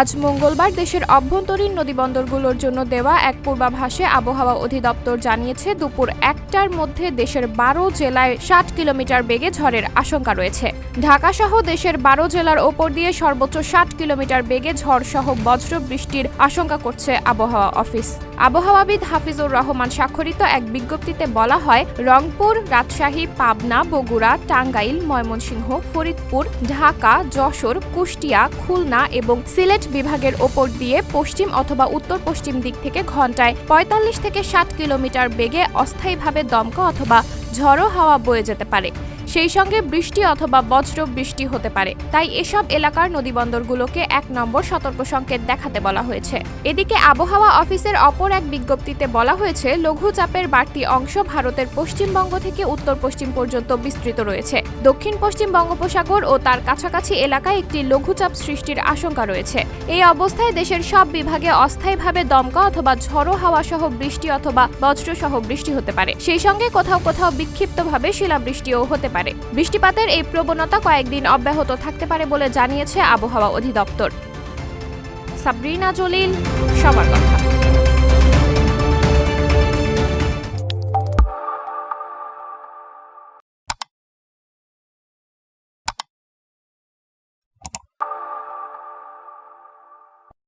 আজ মঙ্গলবার দেশের অভ্যন্তরীণ নদীবন্দরগুলোর জন্য দেওয়া এক পূর্বাভাসে আবহাওয়া অধিদপ্তর জানিয়েছে, দুপুর একটার মধ্যে দেশের বারো জেলায় ষাট কিলোমিটার বেগে ঝড়ের আশঙ্কা রয়েছে। ঢাকা সহ দেশের বারো জেলার ওপর দিয়ে সর্বোচ্চ ষাট কিলোমিটার বেগে ঝড় সহ বজ্র বৃষ্টির আশঙ্কা করছে আবহাওয়া অফিস। আবহাওয়াবিদ হাফিজুর রহমান স্বাক্ষরিত এক বিজ্ঞপ্তিতে বলা হয়, রংপুর, রাজশাহী, পাবনা, বগুড়া, টাঙ্গাইল, ময়মনসিংহ, ফরিদপুর, ঢাকা, যশোর, কুষ্টিয়া, খুলনা এবং সিলেট বিভাগের ওপর দিয়ে পশ্চিম অথবা উত্তর পশ্চিম দিক থেকে ঘন্টায় পঁয়তাল্লিশ থেকে ষাট কিলোমিটার বেগে অস্থায়ীভাবে দমকা অথবা ঝড়ো হাওয়া বয়ে যেতে পারে। সেই সঙ্গে বৃষ্টি অথবা বজ্র বৃষ্টি হতে পারে। তাই এসব এলাকার নদীবন্দরগুলোকে এক নম্বর সতর্ক সংকেত দেখাতে বলা হয়েছে। এদিকে আবহাওয়া অফিসের অপর এক বিজ্ঞপ্তিতে বলা হয়েছে লঘুচাপের বাড়তি অংশ ভারতের পশ্চিমবঙ্গ থেকে উত্তর পশ্চিম পর্যন্ত বিস্তৃত রয়েছে। দক্ষিণ পশ্চিম বঙ্গোপসাগর ও তার কাছাকাছি এলাকায় একটি লঘুচাপ সৃষ্টির আশঙ্কা রয়েছে। এই অবস্থায় দেশের সব বিভাগে অস্থায়ীভাবে দমকা অথবা ঝড়ো হাওয়া সহ বৃষ্টি অথবা বজ্র সহ বৃষ্টি হতে পারে। সেই সঙ্গে কোথাও কোথাও বিক্ষিপ্তভাবে শিলাবৃষ্টিও হতে পারে বৃষ্টিপাতের এই প্রবণতা কয়েকদিন অব্যাহত থাকতে পারে বলে জানিয়েছে আবহাওয়া অধিদপ্তর। সাবরিনা জলিল, সবার কথা।